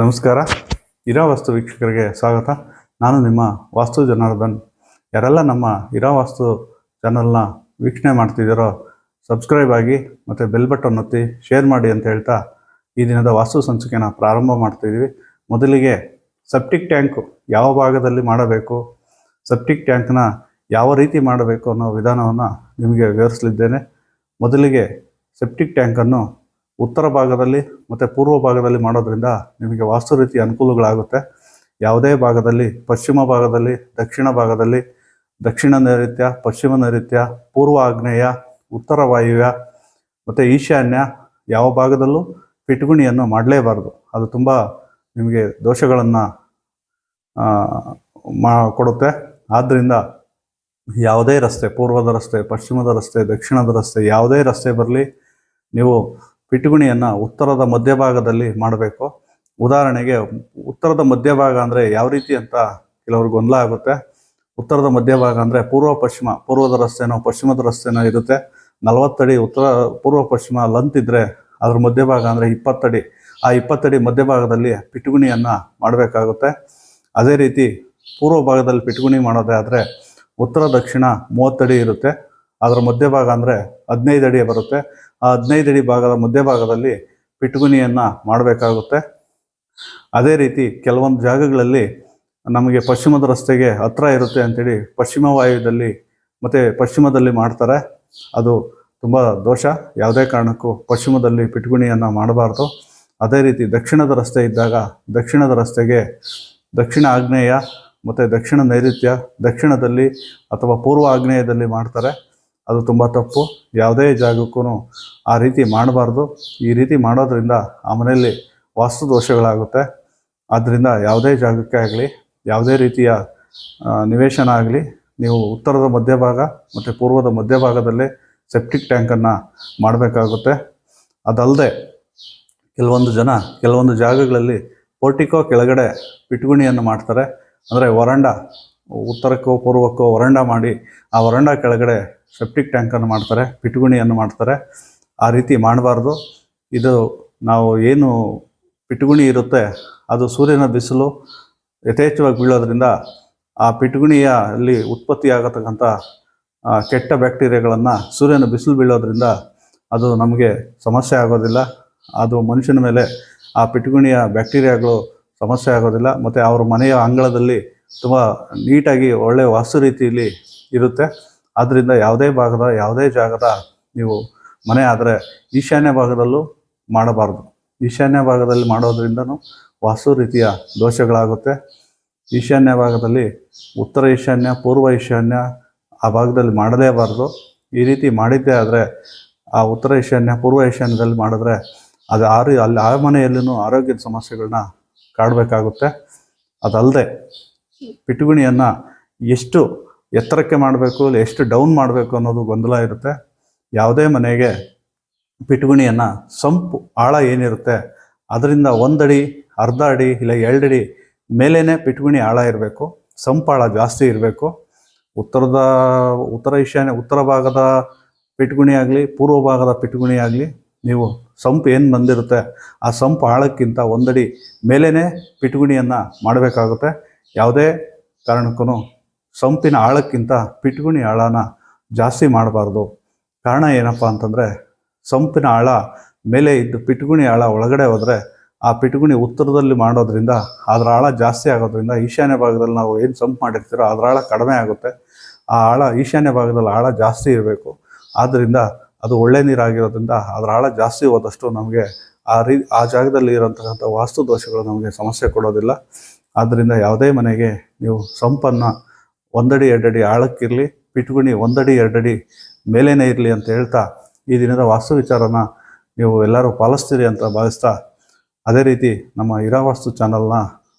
ನಮಸ್ಕಾರ. ಇರಾ ವಾಸ್ತು ವೀಕ್ಷಕರಿಗೆ ಸ್ವಾಗತ. ನಾನು ನಿಮ್ಮ ವಾಸ್ತು ಜನಾರ್ದನ್. ಯಾರೆಲ್ಲ ನಮ್ಮ ಇರಾ ವಾಸ್ತು ಚಾನಲ್ನ ವೀಕ್ಷಣೆ ಮಾಡ್ತಿದ್ದೀರೋ ಸಬ್ಸ್ಕ್ರೈಬ್ ಆಗಿ ಮತ್ತು ಬೆಲ್ ಬಟನ್ ಒತ್ತಿ ಶೇರ್ ಮಾಡಿ ಅಂತ ಹೇಳ್ತಾ ಈ ದಿನದ ವಾಸ್ತು ಸಂಚಿಕೆನ ಪ್ರಾರಂಭ ಮಾಡ್ತಿದ್ದೀವಿ. ಮೊದಲಿಗೆ ಸೆಪ್ಟಿಕ್ ಟ್ಯಾಂಕ್ ಯಾವ ಭಾಗದಲ್ಲಿ ಮಾಡಬೇಕು, ಸೆಪ್ಟಿಕ್ ಟ್ಯಾಂಕ್ನ ಯಾವ ರೀತಿ ಮಾಡಬೇಕು ಅನ್ನೋ ವಿಧಾನವನ್ನು ನಿಮಗೆ ವಿವರಿಸಲಿದ್ದೇನೆ. ಮೊದಲಿಗೆ ಸೆಪ್ಟಿಕ್ ಟ್ಯಾಂಕನ್ನು ಉತ್ತರ ಭಾಗದಲ್ಲಿ ಮತ್ತು ಪೂರ್ವ ಭಾಗದಲ್ಲಿ ಮಾಡೋದ್ರಿಂದ ನಿಮಗೆ ವಾಸ್ತು ರೀತಿಯ ಅನುಕೂಲಗಳಾಗುತ್ತೆ. ಯಾವುದೇ ಭಾಗದಲ್ಲಿ, ಪಶ್ಚಿಮ ಭಾಗದಲ್ಲಿ, ದಕ್ಷಿಣ ಭಾಗದಲ್ಲಿ, ದಕ್ಷಿಣ ನೈಋತ್ಯ, ಪಶ್ಚಿಮ ನೈಋತ್ಯ, ಪೂರ್ವ ಆಗ್ನೇಯ, ಉತ್ತರ ವಾಯುವ್ಯ, ಮತ್ತು ಈಶಾನ್ಯ ಯಾವ ಭಾಗದಲ್ಲೂ ಪಿಟ್ಗುಣಿಯನ್ನು ಮಾಡಲೇಬಾರ್ದು. ಅದು ತುಂಬ ನಿಮಗೆ ದೋಷಗಳನ್ನು ಮಾ, ಕೊಡುತ್ತೆ. ಆದ್ದರಿಂದ ಯಾವುದೇ ರಸ್ತೆ, ಪೂರ್ವದ ರಸ್ತೆ, ಪಶ್ಚಿಮದ ರಸ್ತೆ, ದಕ್ಷಿಣದ ರಸ್ತೆ ಯಾವುದೇ ರಸ್ತೆ ಬರಲಿ, ನೀವು ಪಿಟುಗುಣಿಯನ್ನು ಉತ್ತರದ ಮಧ್ಯಭಾಗದಲ್ಲಿ ಮಾಡಬೇಕು. ಉದಾಹರಣೆಗೆ ಉತ್ತರದ ಮಧ್ಯಭಾಗ ಅಂದರೆ ಯಾವ ರೀತಿ ಅಂತ ಕೆಲವರು ಗೊಂದಲ ಆಗುತ್ತೆ. ಉತ್ತರದ ಮಧ್ಯಭಾಗ ಅಂದರೆ ಪೂರ್ವ ಪಶ್ಚಿಮ, ಪೂರ್ವದ ರಸ್ತೆನೋ ಪಶ್ಚಿಮದ ರಸ್ತೆನೋ ಇರುತ್ತೆ. ನಲವತ್ತಡಿ ಉತ್ತರ, ಪೂರ್ವ ಪಶ್ಚಿಮ ಲಂತ್ ಇದ್ದರೆ ಅದ್ರ ಮಧ್ಯಭಾಗ ಅಂದರೆ ಇಪ್ಪತ್ತಡಿ. ಆ ಇಪ್ಪತ್ತಡಿ ಮಧ್ಯಭಾಗದಲ್ಲಿ ಪಿಟುಗುಣಿಯನ್ನು ಮಾಡಬೇಕಾಗುತ್ತೆ. ಅದೇ ರೀತಿ ಪೂರ್ವ ಭಾಗದಲ್ಲಿ ಪಿಟುಗುಣಿ ಮಾಡೋದೇ ಆದರೆ ಉತ್ತರ ದಕ್ಷಿಣ ಮೂವತ್ತಡಿ ಇರುತ್ತೆ. ಅದರ ಮಧ್ಯಭಾಗ ಅಂದರೆ ಹದಿನೈದು ಅಡಿ ಬರುತ್ತೆ. ಆ ಹದಿನೈದು ಅಡಿ ಭಾಗದ ಮಧ್ಯಭಾಗದಲ್ಲಿ ಪಿಟ್ಗುನಿಯನ್ನು ಮಾಡಬೇಕಾಗುತ್ತೆ. ಅದೇ ರೀತಿ ಕೆಲವೊಂದು ಜಾಗಗಳಲ್ಲಿ ನಮಗೆ ಪಶ್ಚಿಮದ ರಸ್ತೆಗೆ ಹತ್ರ ಇರುತ್ತೆ ಅಂತೇಳಿ ಪಶ್ಚಿಮ ವಾಯುದಲ್ಲಿ ಮತ್ತು ಪಶ್ಚಿಮದಲ್ಲಿ ಮಾಡ್ತಾರೆ. ಅದು ತುಂಬ ದೋಷ. ಯಾವುದೇ ಕಾರಣಕ್ಕೂ ಪಶ್ಚಿಮದಲ್ಲಿ ಪಿಟ್ಗುಣಿಯನ್ನು ಮಾಡಬಾರ್ದು. ಅದೇ ರೀತಿ ದಕ್ಷಿಣದ ರಸ್ತೆ ಇದ್ದಾಗ ದಕ್ಷಿಣದ ರಸ್ತೆಗೆ ದಕ್ಷಿಣ ಆಗ್ನೇಯ ಮತ್ತು ದಕ್ಷಿಣ ನೈಋತ್ಯ ದಕ್ಷಿಣದಲ್ಲಿ ಅಥವಾ ಪೂರ್ವ ಆಗ್ನೇಯದಲ್ಲಿ ಮಾಡ್ತಾರೆ. ಅದು ತುಂಬ ತಪ್ಪು. ಯಾವುದೇ ಜಾಗಕ್ಕೂ ಆ ರೀತಿ ಮಾಡಬಾರ್ದು. ಈ ರೀತಿ ಮಾಡೋದ್ರಿಂದ ಆ ಮನೆಯಲ್ಲಿ ವಾಸ್ತು ದೋಷಗಳಾಗುತ್ತೆ. ಆದ್ದರಿಂದ ಯಾವುದೇ ಜಾಗಕ್ಕೆ ಆಗಲಿ, ಯಾವುದೇ ರೀತಿಯ ನಿವೇಶನ ಆಗಲಿ, ನೀವು ಉತ್ತರದ ಮಧ್ಯಭಾಗ ಮತ್ತು ಪೂರ್ವದ ಮಧ್ಯಭಾಗದಲ್ಲೇ ಸೆಪ್ಟಿಕ್ ಟ್ಯಾಂಕನ್ನು ಮಾಡಬೇಕಾಗುತ್ತೆ. ಅದಲ್ಲದೆ ಕೆಲವೊಂದು ಜನ ಕೆಲವೊಂದು ಜಾಗಗಳಲ್ಲಿ ಪೋರ್ಟಿಕೋ ಕೆಳಗಡೆ ಪಿಟ್ಗುಣಿಯನ್ನು ಮಾಡ್ತಾರೆ. ಅಂದರೆ ವರಂಡ, ಉತ್ತರಕ್ಕೋ ಪೂರ್ವಕ್ಕೋ ವರಂಡ ಮಾಡಿ ಆ ವರಂಡ ಕೆಳಗಡೆ ಸೆಪ್ಟಿಕ್ ಟ್ಯಾಂಕನ್ನು ಮಾಡ್ತಾರೆ, ಪಿಟುಗುಣಿಯನ್ನು ಮಾಡ್ತಾರೆ. ಆ ರೀತಿ ಮಾಡಬಾರ್ದು. ಇದು ನಾವು ಏನು ಪಿಟುಗುಣಿ ಇರುತ್ತೆ, ಅದು ಸೂರ್ಯನ ಬಿಸಿಲು ಯಥೇಚ್ಛವಾಗಿ ಬೀಳೋದ್ರಿಂದ ಆ ಪಿಟುಗುಣಿಯ ಅಲ್ಲಿ ಉತ್ಪತ್ತಿಯಾಗತಕ್ಕಂಥ ಕೆಟ್ಟ ಬ್ಯಾಕ್ಟೀರಿಯಾಗಳನ್ನು ಸೂರ್ಯನ ಬಿಸಿಲು ಬೀಳೋದ್ರಿಂದ ಅದು ನಮಗೆ ಸಮಸ್ಯೆ ಆಗೋದಿಲ್ಲ. ಅದು ಮನುಷ್ಯನ ಮೇಲೆ ಆ ಪಿಟುಗುಣಿಯ ಬ್ಯಾಕ್ಟೀರಿಯಾಗಳು ಸಮಸ್ಯೆ ಆಗೋದಿಲ್ಲ. ಮತ್ತು ಅವ್ರ ಮನೆಯ ಅಂಗಳದಲ್ಲಿ ತುಂಬ ನೀಟಾಗಿ ಒಳ್ಳೆಯ ವಾಸ್ತು ರೀತಿಯಲ್ಲಿ ಇರುತ್ತೆ. ಆದ್ದರಿಂದ ಯಾವುದೇ ಭಾಗದ, ಯಾವುದೇ ಜಾಗದ ನೀವು ಮನೆ ಆದರೆ ಈಶಾನ್ಯ ಭಾಗದಲ್ಲೂ ಮಾಡಬಾರ್ದು. ಈಶಾನ್ಯ ಭಾಗದಲ್ಲಿ ಮಾಡೋದ್ರಿಂದನೂ ವಾಸ್ತು ರೀತಿಯ ದೋಷಗಳಾಗುತ್ತೆ. ಈಶಾನ್ಯ ಭಾಗದಲ್ಲಿ ಉತ್ತರ ಈಶಾನ್ಯ, ಪೂರ್ವ ಈಶಾನ್ಯ ಆ ಭಾಗದಲ್ಲಿ ಮಾಡಲೇಬಾರ್ದು. ಈ ರೀತಿ ಮಾಡಿದ್ದೇ ಆದರೆ ಆ ಉತ್ತರ ಈಶಾನ್ಯ, ಪೂರ್ವ ಈಶಾನ್ಯದಲ್ಲಿ ಮಾಡಿದ್ರೆ ಅದು ಆ ರೀ, ಅಲ್ಲಿ ಆ ಮನೆಯಲ್ಲೂ ಆರೋಗ್ಯದ ಸಮಸ್ಯೆಗಳನ್ನ ಕಾಡಬೇಕಾಗುತ್ತೆ. ಅದಲ್ಲದೆ ಪಿಟುಗುಣಿಯನ್ನು ಎಷ್ಟು ಎತ್ತರಕ್ಕೆ ಮಾಡಬೇಕು, ಇಲ್ಲ ಎಷ್ಟು ಡೌನ್ ಮಾಡಬೇಕು ಅನ್ನೋದು ಗೊಂದಲ ಇರುತ್ತೆ. ಯಾವುದೇ ಮನೆಗೆ ಪಿಟುಗುಣಿಯನ್ನು ಸಂಪು, ಆಳ ಏನಿರುತ್ತೆ, ಅದರಿಂದ ಒಂದಡಿ, ಅರ್ಧ ಅಡಿ, ಇಲ್ಲ ಎರಡಡಿ ಮೇಲೇ ಪಿಟುಗುಣಿ ಆಳ ಇರಬೇಕು ಸಂಪಾಳ ಜಾಸ್ತಿ ಇರಬೇಕು. ಉತ್ತರದ, ಉತ್ತರ ಈಶಾನ್ಯ, ಉತ್ತರ ಭಾಗದ ಪಿಟುಗುಣಿ ಆಗಲಿ, ಪೂರ್ವ ಭಾಗದ ಪಿಟುಗುಣಿ ಆಗಲಿ, ನೀವು ಸಂಪು ಏನು ಬಂದಿರುತ್ತೆ, ಆ ಸಂಪು ಆಳಕ್ಕಿಂತ ಒಂದಡಿ ಮೇಲೇ ಪಿಟುಗುಣಿಯನ್ನು ಮಾಡಬೇಕಾಗುತ್ತೆ. ಯಾವುದೇ ಕಾರಣಕ್ಕೂ ಸಂಪಿನ ಆಳಕ್ಕಿಂತ ಪಿಟ್ಗುಣಿ ಆಳನ ಜಾಸ್ತಿ ಮಾಡಬಾರ್ದು. ಕಾರಣ ಏನಪ್ಪ ಅಂತಂದರೆ, ಸಂಪಿನ ಆಳ ಮೇಲೆ ಇದ್ದು ಪಿಟ್ಗುಣಿ ಆಳ ಒಳಗಡೆ ಹೋದರೆ, ಆ ಪಿಟ್ಗುಣಿ ಉತ್ತರದಲ್ಲಿ ಮಾಡೋದ್ರಿಂದ, ಅದರ ಆಳ ಜಾಸ್ತಿ ಆಗೋದ್ರಿಂದ ಈಶಾನ್ಯ ಭಾಗದಲ್ಲಿ ನಾವು ಏನು ಸಂಪ್ ಮಾಡಿರ್ತೀರೋ ಅದರ ಆಳ ಕಡಿಮೆ ಆಗುತ್ತೆ. ಆ ಆಳ, ಈಶಾನ್ಯ ಭಾಗದಲ್ಲಿ ಆಳ ಜಾಸ್ತಿ ಇರಬೇಕು. ಆದ್ದರಿಂದ ಅದು ಒಳ್ಳೆ ನೀರಾಗಿರೋದ್ರಿಂದ ಅದರ ಆಳ ಜಾಸ್ತಿ ಹೋದಷ್ಟು ನಮಗೆ ಆ ರೀ, ಆ ಜಾಗದಲ್ಲಿ ಇರೋಂತಕ್ಕಂಥ ವಾಸ್ತು ದೋಷಗಳು ನಮಗೆ ಸಮಸ್ಯೆ ಕೊಡೋದಿಲ್ಲ. ಆದ್ದರಿಂದ ಯಾವುದೇ ಮನೆಗೆ ನೀವು ಸಂಪನ್ನು ಒಂದಡಿ, ಎರಡಡಿ ಆಳಕ್ಕಿರಲಿ ಪಿಟುಗುಣಿ ಒಂದಡಿ, ಎರಡಡಿ ಮೇಲೇನೇ ಇರಲಿ ಅಂತ ಹೇಳ್ತಾ ಈ ದಿನದ ವಾಸ್ತು ವಿಚಾರನ ನೀವು ಎಲ್ಲರೂ ಪಾಲಿಸ್ತೀರಿ ಅಂತ ಭಾವಿಸ್ತಾ ಅದೇ ರೀತಿ ನಮ್ಮ ಇರಾವಾಸ್ತು ಚಾನಲ್ನ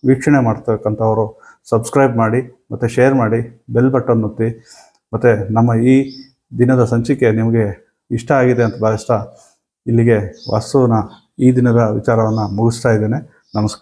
ವೀಕ್ಷಣೆ ಮಾಡ್ತಕ್ಕಂಥವರು ಸಬ್ಸ್ಕ್ರೈಬ್ ಮಾಡಿ, ಮತ್ತು ಶೇರ್ ಮಾಡಿ, ಬೆಲ್ ಬಟನ್ ಒತ್ತಿ, ಮತ್ತು ನಮ್ಮ ಈ ದಿನದ ಸಂಚಿಕೆ ನಿಮಗೆ ಇಷ್ಟ ಆಗಿದೆ ಅಂತ ಭಾವಿಸ್ತಾ ಇಲ್ಲಿಗೆ ವಾಸ್ತುವಿನ ಈ ದಿನದ ವಿಚಾರವನ್ನು ಮುಗಿಸ್ತಾ ಇದ್ದೇನೆ. ನಮಸ್ಕಾರ.